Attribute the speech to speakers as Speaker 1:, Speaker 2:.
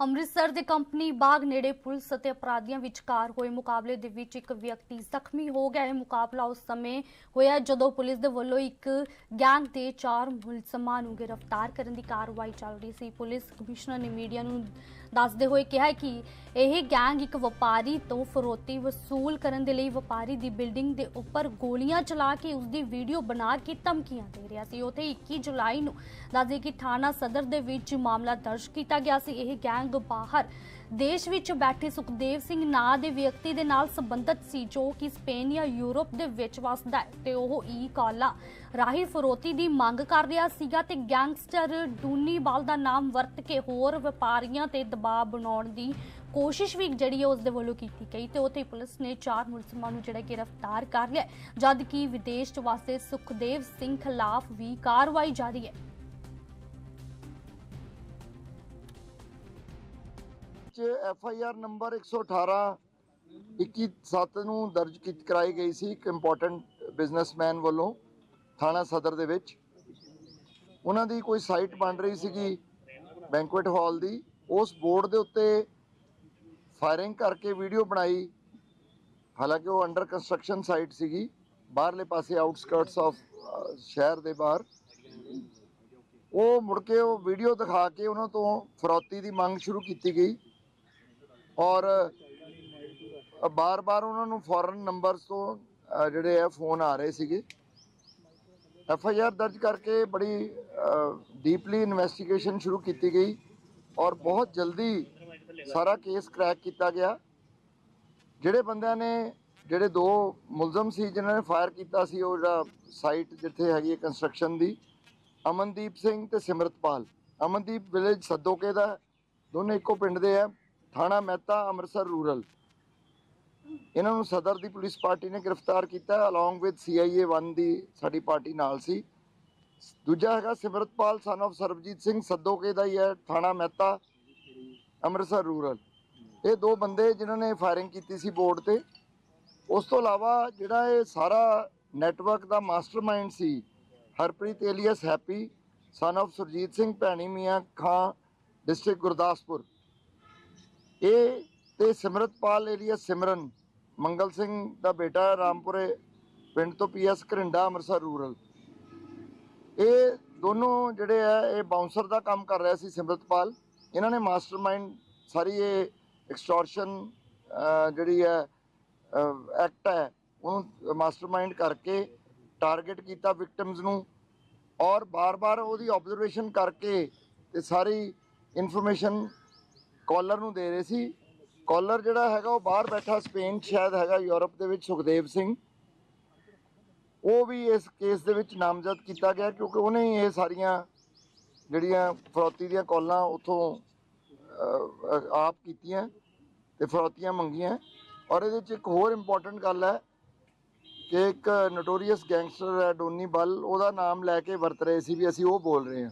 Speaker 1: ਅੰਮ੍ਰਿਤਸਰ ਦੇ ਕੰਪਨੀ ਬਾਗ ਨੇੜੇ ਪੁਲਿਸ ਅਤੇ ਅਪਰਾਧੀਆਂ ਵਿਚਕਾਰ ਹੋਏ ਮੁਕਾਬਲੇ ਦੇ ਵਿੱਚ ਇੱਕ ਵਿਅਕਤੀ ਜ਼ਖਮੀ ਹੋ ਗਿਆ। ਹੈ ਮੁਕਾਬਲਾ ਉਸ ਸਮੇਂ ਹੋਇਆ ਜਦੋਂ ਪੁਲਿਸ ਦੇ ਵੱਲੋਂ ਇੱਕ ਗੈਂਗ ਦੇ ਚਾਰ ਮੁਲਜ਼ਮਾਂ ਨੂੰ ਗ੍ਰਿਫਤਾਰ ਕਰਨ ਦੀ ਕਾਰਵਾਈ ਚੱਲ ਰਹੀ ਸੀ। ਪੁਲਿਸ ਕਮਿਸ਼ਨਰ ਨੇ ਮੀਡੀਆ ਨੂੰ ਦੱਸਦੇ ਹੋਏ ਕਿਹਾ ਕਿ ਇਹ ਗੈਂਗ ਇੱਕ ਵਪਾਰੀ ਤੋਂ ਫਰੋਤੀ ਵਸੂਲ ਕਰਨ ਦੇ ਲਈ ਵਪਾਰੀ ਦੀ ਬਿਲਡਿੰਗ ਦੇ ਉੱਪਰ ਗੋਲੀਆਂ ਚਲਾ ਕੇ ਉਸ ਦੀ ਵੀਡੀਓ ਬਣਾ ਕੇ ਧਮਕੀਆਂ ਦੇ ਰਿਹਾ ਸੀ। ਉਥੇ 21 ਜੁਲਾਈ ਨੂੰ ਦੱਸਦੇ ਕਿ ਥਾਣਾ ਸਦਰ ਦੇ ਵਿੱਚ ਮਾਮਲਾ ਦਰਜ ਕੀਤਾ ਗਿਆ ਸੀ। ਇਹ ਗੈਂਗ ਬਾਹਰ। ਦੇਸ਼ ਵਿੱਚ ਬੈਠੇ ਸੁਖਦੇਵ ਸਿੰਘ ਨਾਂ ਦੇ ਵਿਅਕਤੀ ਦੇ ਨਾਲ ਸੰਬੰਧਿਤ ਸੀ, ਜੋ ਕਿ ਸਪੇਨ ਜਾਂ ਯੂਰਪ ਦੇ ਵਿੱਚ ਵਸਦਾ ਹੈ ਤੇ ਉਹ ਈ ਕਾਲਾ ਰਾਹੀ ਫਰੋਤੀ ਦੀ ਮੰਗ ਕਰ ਰਿਹਾ ਸੀਗਾ ਤੇ ਗੈਂਗਸਟਰ ਡੂਨੀਵਾਲ ਦਾ ਨਾਮ ਵਰਤ ਕੇ ਹੋਰ ਵਪਾਰੀਆਂ ਤੇ ਦਬਾਅ ਬਣਾਉਣ ਦੀ ਕੋਸ਼ਿਸ਼ ਵੀ ਜਿਹੜੀ ਹੈ ਉਸ ਦੇ ਵੱਲੋਂ ਕੀਤੀ ਗਈ ਤੇ ਉੱਥੇ ਪੁਲਿਸ ਨੇ ਚਾਰ ਮੁਲਜ਼ਮਾਂ ਨੂੰ ਜਿਹੜਾ ਗ੍ਰਿਫਤਾਰ ਕਰ ਲਿਆ ਜਦ ਕਿ ਵਿਦੇਸ਼ 'ਚ ਵਸਦੇ ਸੁਖਦੇਵ ਸਿੰਘ ਖਿਲਾਫ ਵੀ ਕਾਰਵਾਈ ਜਾਰੀ ਹੈ।
Speaker 2: ਚ ਐਫ ਆਈ ਆਰ ਨੰਬਰ 118 217 ਨੂੰ ਦਰਜ ਕੀਤੀ ਕਰਾਈ ਗਈ ਸੀ ਇੱਕ ਇੰਪੋਰਟੈਂਟ ਬਿਜ਼ਨਸਮੈਨ ਵੱਲੋਂ ਥਾਣਾ ਸਦਰ ਦੇ ਵਿੱਚ। ਉਹਨਾਂ ਦੀ ਕੋਈ ਸਾਈਟ ਬਣ ਰਹੀ ਸੀਗੀ ਬੈਂਕੁਏਟ ਹਾਲ ਦੀ। ਉਸ ਬੋਰਡ ਦੇ ਉੱਤੇ ਫਾਇਰਿੰਗ ਕਰਕੇ ਵੀਡੀਓ ਬਣਾਈ। ਹਾਲਾਂਕਿ ਉਹ ਅੰਡਰ ਕੰਸਟਰਕਸ਼ਨ ਸਾਈਟ ਸੀਗੀ। ਬਾਹਰਲੇ ਪਾਸੇ ਆਊਟਸਕਰਟਸ ਆਫ ਸ਼ਹਿਰ ਦੇ ਬਾਹਰ। ਉਹ ਮੁੜ ਕੇ ਉਹ ਵੀਡੀਓ ਦਿਖਾ ਕੇ ਉਹਨਾਂ ਤੋਂ ਫਰੌਤੀ ਦੀ ਮੰਗ ਸ਼ੁਰੂ ਕੀਤੀ ਗਈ। ਔਰ ਬਾਰ-ਬਾਰ ਉਹਨਾਂ ਨੂੰ ਫੋਰਨ ਨੰਬਰਸ ਤੋਂ ਜਿਹੜੇ ਆ ਫੋਨ ਆ ਰਹੇ ਸੀਗੇ। ਐਫ ਆਈ ਆਰ ਦਰਜ ਕਰਕੇ ਬੜੀ ਡੀਪਲੀ ਇਨਵੈਸਟੀਗੇਸ਼ਨ ਸ਼ੁਰੂ ਕੀਤੀ ਗਈ ਔਰ ਬਹੁਤ ਜਲਦੀ ਸਾਰਾ ਕੇਸ ਕ੍ਰੈਕ ਕੀਤਾ ਗਿਆ। ਜਿਹੜੇ ਬੰਦਿਆਂ ਨੇ, ਜਿਹੜੇ ਦੋ ਮੁਲਜ਼ਮ ਸੀ, ਜਿਨ੍ਹਾਂ ਨੇ ਫਾਇਰ ਕੀਤਾ ਸੀ, ਉਹ ਜਿਹੜਾ ਸਾਈਟ ਜਿੱਥੇ ਹੈਗੀ ਹੈ ਕੰਸਟਰਕਸ਼ਨ ਦੀ, ਅਮਨਦੀਪ ਸਿੰਘ ਤੇ ਸਿਮਰਤਪਾਲ। ਅਮਨਦੀਪ ਵਿਲੇਜ ਸੱਦੋਕੇ ਦਾ ਹੈ। ਦੋਨੇ ਇੱਕੋ ਪਿੰਡ ਦੇ ਆ। ਥਾਣਾ ਮਹਿਤਾ, ਅੰਮ੍ਰਿਤਸਰ ਰੂਰਲ। ਇਹਨਾਂ ਨੂੰ ਸਦਰ ਦੀ ਪੁਲਿਸ ਪਾਰਟੀ ਨੇ ਗ੍ਰਿਫਤਾਰ ਕੀਤਾ ਅਲੋਂਗ ਵਿਦ ਸੀਆਈਏ 1 ਦੀ ਸਾਡੀ ਪਾਰਟੀ ਨਾਲ ਸੀ। ਦੂਜਾ ਹੈਗਾ ਸਿਮਰਤਪਾਲ ਸਨ of ਸਰਬਜੀਤ ਸਿੰਘ ਸੱਦੋਕੇ ਦਾ ਹੀ ਹੈ, ਥਾਣਾ ਮਹਿਤਾ, ਅੰਮ੍ਰਿਤਸਰ ਰੂਰਲ। ਇਹ ਦੋ ਬੰਦੇ ਜਿਨ੍ਹਾਂ ਨੇ ਫਾਇਰਿੰਗ ਕੀਤੀ ਸੀ ਬੋਰਡ ਤੇ। ਉਸ ਤੋਂ ਇਲਾਵਾ ਜਿਹੜਾ ਇਹ ਸਾਰਾ ਨੈਟਵਰਕ ਦਾ mastermind C, Harpreet alias Happy son of Surjit Singh, Bhaini Mian Khan district Gurdaspur. ਇਹ ਤੇ ਸਿਮਰਤਪਾਲ ਏਰੀਆ ਸਿਮਰਨ, ਮੰਗਲ ਸਿੰਘ ਦਾ ਬੇਟਾ ਰਾਮਪੁਰੇ, ਪਿੰਡ ਤੋਂ ਪੀਐਸ ਘਰਿੰਡਾ, ਅੰਮ੍ਰਿਤਸਰ ਰੂਰਲ ਇਹ ਦੋਨੋਂ ਜਿਹੜੇ ਆ ਇਹ ਬਾਉਂਸਰ ਦਾ ਕੰਮ ਕਰ ਰਿਹਾ ਸੀ ਸਿਮਰਤਪਾਲ। ਇਹਨਾਂ ਨੇ ਮਾਸਟਰਮਾਈਂਡ ਸਾਰੀ ਇਹ ਐਕਸਟੋਰਸ਼ਨ ਜਿਹੜੀ ਹੈ ਐਕਟ ਹੈ, ਉਹਨੂੰ ਮਾਸਟਰਮਾਈਂਡ ਕਰਕੇ ਟਾਰਗੇਟ ਕੀਤਾ ਵਿਕਟਮਸ ਨੂੰ। ਔਰ ਬਾਰ-ਬਾਰ ਉਹਦੀ ਆਬਜ਼ਰਵੇਸ਼ਨ ਕਰਕੇ ਤੇ ਸਾਰੀ ਇਨਫੋਰਮੇਸ਼ਨ ਕਾਲਰ ਨੂੰ ਦੇ ਰਹੇ ਸੀ। ਕਾਲਰ ਜਿਹੜਾ ਹੈਗਾ ਉਹ ਬਾਹਰ ਬੈਠਾ ਸਪੇਨ 'ਚ ਸ਼ਾਇਦ ਹੈਗਾ ਯੂਰਪ ਦੇ ਵਿੱਚ ਸੁਖਦੇਵ ਸਿੰਘ। ਉਹ ਵੀ ਇਸ ਕੇਸ ਦੇ ਵਿੱਚ ਨਾਮਜ਼ਦ ਕੀਤਾ ਗਿਆ ਕਿਉਂਕਿ ਉਹਨੇ ਹੀ ਇਹ ਸਾਰੀਆਂ ਜਿਹੜੀਆਂ ਫਰੌਤੀ ਦੀਆਂ ਕਾਲਾਂ ਉਥੋਂ ਆਪ ਕੀਤੀਆਂ ਤੇ ਫਰੌਤੀਆਂ ਮੰਗੀਆਂ। ਔਰ ਇਹਦੇ ਵਿੱਚ ਇੱਕ ਹੋਰ ਇੰਪੋਰਟੈਂਟ ਗੱਲ ਹੈ ਕਿ ਇੱਕ ਨੋਟੋਰੀਅਸ ਗੈਂਗਸਟਰ ਹੈ ਡੋਨੀ ਬਲ, ਉਹਦਾ ਨਾਮ ਲੈ ਕੇ ਵਰਤ ਰਹੇ ਸੀ ਵੀ ਅਸੀਂ ਉਹ ਬੋਲ ਰਹੇ ਹਾਂ।